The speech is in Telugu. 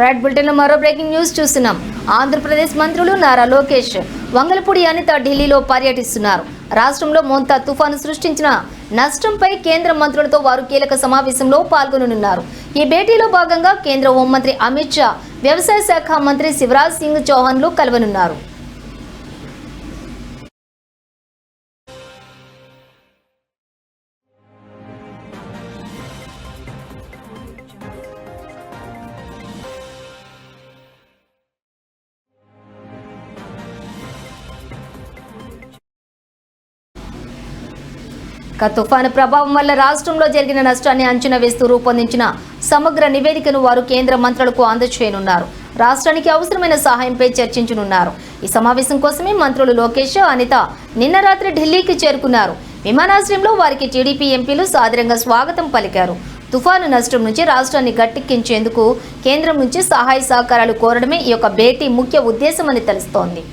రైట్ బులెటిన్ మరో బ్రేకింగ్ న్యూస్ చూస్తున్నాం. ఆంధ్రప్రదేశ్ మంత్రులు నారా లోకేష్ వంగలపూడి అనిత ఢిల్లీలో పర్యటిస్తున్నారు. రాష్ట్రంలో మోంతా తుఫాను సృష్టించిన నష్టంపై కేంద్ర మంత్రులతో వారు కీలక సమావేశంలో పాల్గొననున్నారు. ఈ భేటీలో భాగంగా కేంద్ర హోంమంత్రి అమిత్ షా వ్యవసాయ శాఖ మంత్రి శివరాజ్ సింగ్ చౌహాన్లు కలవనున్నారు. ఇక తుఫాను ప్రభావం వల్ల రాష్ట్రంలో జరిగిన నష్టాన్ని అంచనా వేస్తూ రూపొందించిన సమగ్ర నివేదికను వారు కేంద్ర మంత్రులకు అందజేయనున్నారు. రాష్ట్రానికి అవసరమైన సహాయంపై చర్చించనున్నారు. ఈ సమావేశం కోసమే మంత్రులు లోకేష్ అనిత నిన్న రాత్రి ఢిల్లీకి చేరుకున్నారు. విమానాశ్రయంలో వారికి టీడీపీ ఎంపీలు సాదరంగా స్వాగతం పలికారు. తుఫాను నష్టం నుంచి రాష్ట్రాన్ని గట్టెక్కించేందుకు కేంద్రం నుంచి సహాయ సహకారాలు కోరడమే ఈ యొక్క భేటీ ముఖ్య ఉద్దేశమని తెలుస్తోంది.